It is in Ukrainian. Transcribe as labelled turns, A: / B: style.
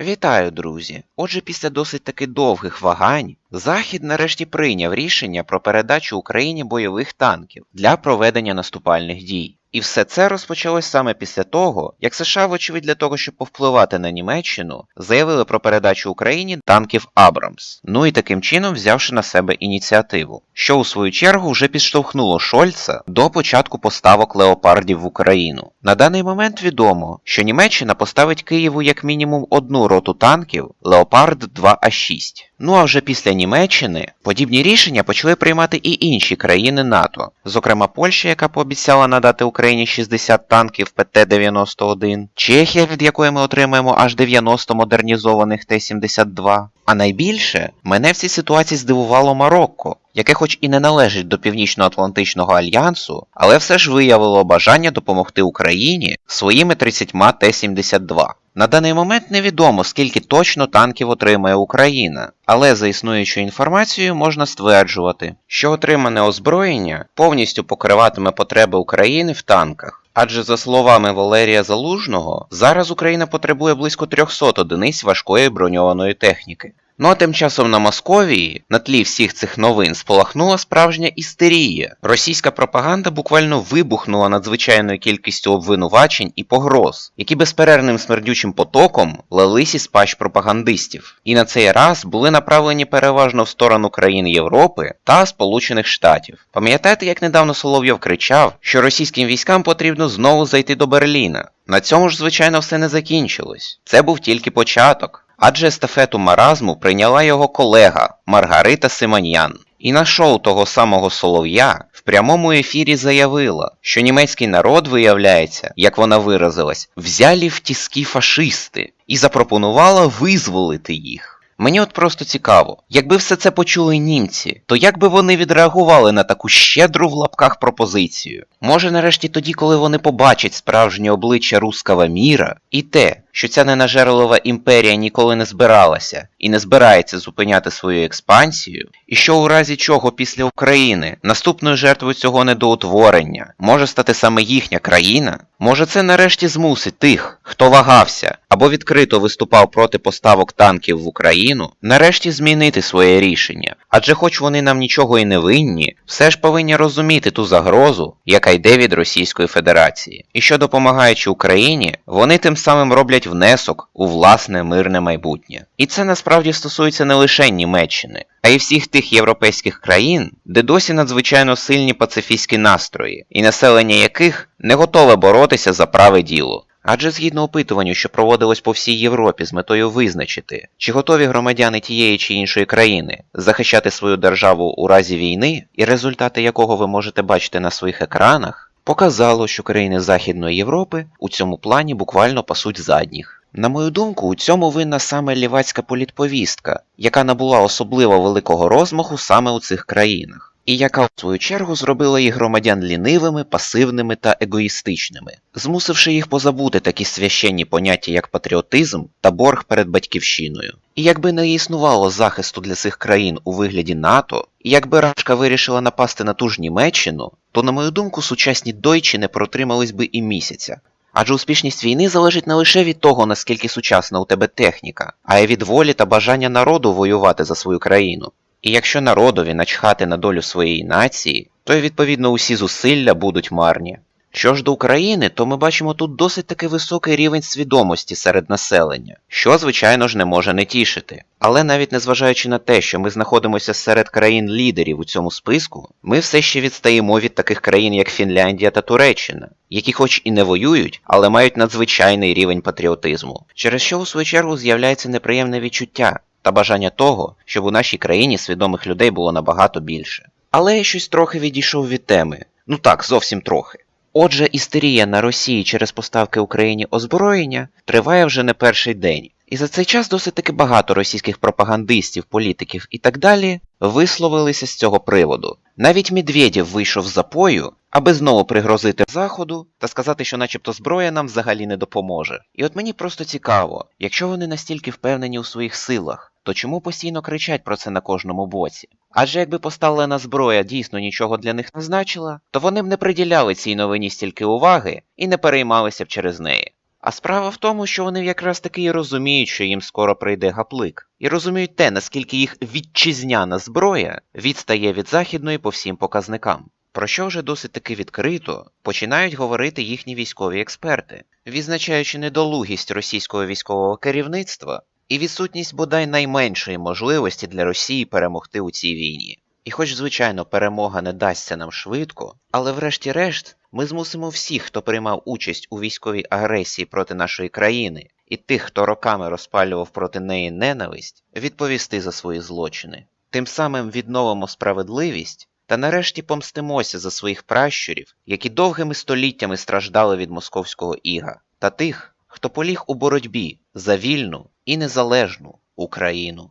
A: Вітаю, друзі! Отже, після досить таки довгих вагань Захід нарешті прийняв рішення про передачу Україні бойових танків для проведення наступальних дій. І все це розпочалось саме після того, як США, вочевидь, для того, щоб повпливати на Німеччину, заявили про передачу Україні танків Абрамс. Ну і таким чином взявши на себе ініціативу, що у свою чергу вже підштовхнуло Шольца до початку поставок леопардів в Україну. На даний момент відомо, що Німеччина поставить Києву як мінімум одну роту танків Леопард 2А6. Ну а вже після Німеччини подібні рішення почали приймати і інші країни НАТО, зокрема Польща, яка пообіцяла надати Україні 60 танків ПТ-91, Чехія, від якої ми отримаємо аж 90 модернізованих Т-72. А найбільше мене в цій ситуації здивувало Марокко, яке хоч і не належить до Північно-Атлантичного альянсу, але все ж виявило бажання допомогти Україні своїми 30 Т-72. На даний момент невідомо, скільки точно танків отримає Україна, але за існуючою інформацією можна стверджувати, що отримане озброєння повністю покриватиме потреби України в танках. Адже за словами Валерія Залужного, зараз Україна потребує близько 300 одиниць важкої броньованої техніки. Ну а тим часом на Московії, на тлі всіх цих новин, спалахнула справжня істерія. Російська пропаганда буквально вибухнула надзвичайною кількістю обвинувачень і погроз, які безперервним смердючим потоком лились із пащ пропагандистів. І на цей раз були направлені переважно в сторону країн Європи та Сполучених Штатів. Пам'ятаєте, як недавно Соловйов кричав, що російським військам потрібно знову зайти до Берліна? На цьому ж, звичайно, все не закінчилось. Це був тільки початок адже естафету маразму прийняла його колега Маргарита Симоньян. І на шоу того самого Солов'я в прямому ефірі заявила, що німецький народ, виявляється, як вона виразилась, взяли в тіски фашисти і запропонувала визволити їх. Мені от просто цікаво, якби все це почули німці, то як би вони відреагували на таку щедру в лапках пропозицію? Може нарешті тоді, коли вони побачать справжнє обличчя руского міра, і те, що ця ненажерлива імперія ніколи не збиралася і не збирається зупиняти свою експансію, і що у разі чого після України наступною жертвою цього недоутворення може стати саме їхня країна, може це нарешті змусить тих, хто вагався або відкрито виступав проти поставок танків в Україну, нарешті змінити своє рішення. Адже хоч вони нам нічого і не винні, все ж повинні розуміти ту загрозу, яка йде від Російської Федерації, і що допомагаючи Україні, вони тим самим роблять внесок у власне мирне майбутнє. І це насправді стосується не лише Німеччини, а й всіх тих європейських країн, де досі надзвичайно сильні пацифістські настрої, і населення яких не готове боротися за праве діло. Адже згідно опитуванню, що проводилось по всій Європі з метою визначити, чи готові громадяни тієї чи іншої країни захищати свою державу у разі війни, і результати якого ви можете бачити на своїх екранах, показало, що країни Західної Європи у цьому плані буквально пасуть задніх. На мою думку, у цьому винна саме лівацька політповістка, яка набула особливо великого розмаху саме у цих країнах і яка в свою чергу зробила їх громадян лінивими, пасивними та егоїстичними, змусивши їх позабути такі священні поняття, як патріотизм та борг перед батьківщиною. І якби не існувало захисту для цих країн у вигляді НАТО, і якби Рашка вирішила напасти на ту ж Німеччину, то, на мою думку, сучасні дойчі не протримались би і місяця. Адже успішність війни залежить не лише від того, наскільки сучасна у тебе техніка, а й від волі та бажання народу воювати за свою країну. І якщо народові начхати на долю своєї нації, то й відповідно усі зусилля будуть марні. Що ж до України, то ми бачимо тут досить таки високий рівень свідомості серед населення, що, звичайно ж, не може не тішити. Але навіть незважаючи на те, що ми знаходимося серед країн-лідерів у цьому списку, ми все ще відстаємо від таких країн, як Фінляндія та Туреччина, які хоч і не воюють, але мають надзвичайний рівень патріотизму, через що у свою чергу з'являється неприємне відчуття та бажання того, щоб у нашій країні свідомих людей було набагато більше. Але я щось трохи відійшов від теми. Ну так, зовсім трохи. Отже, істерія на Росії через поставки Україні озброєння триває вже не перший день. І за цей час досить таки багато російських пропагандистів, політиків і так далі висловилися з цього приводу. Навіть Медведєв вийшов з запою, аби знову пригрозити заходу та сказати, що начебто зброя нам взагалі не допоможе. І от мені просто цікаво, якщо вони настільки впевнені у своїх силах, то чому постійно кричать про це на кожному боці? Адже якби поставлена зброя дійсно нічого для них не значила, то вони б не приділяли цій новині стільки уваги і не переймалися б через неї. А справа в тому, що вони якраз таки і розуміють, що їм скоро прийде гаплик, і розуміють те, наскільки їх вітчизняна зброя відстає від західної по всім показникам. Про що вже досить таки відкрито починають говорити їхні військові експерти, відзначаючи недолугість російського військового керівництва і відсутність бодай найменшої можливості для Росії перемогти у цій війні. І хоч, звичайно, перемога не дасться нам швидко, але врешті-решт ми змусимо всіх, хто приймав участь у військовій агресії проти нашої країни, і тих, хто роками розпалював проти неї ненависть, відповісти за свої злочини. Тим самим відновимо справедливість та нарешті помстимося за своїх пращурів, які довгими століттями страждали від московського іга, та тих, хто поліг у боротьбі за вільну і незалежну Україну.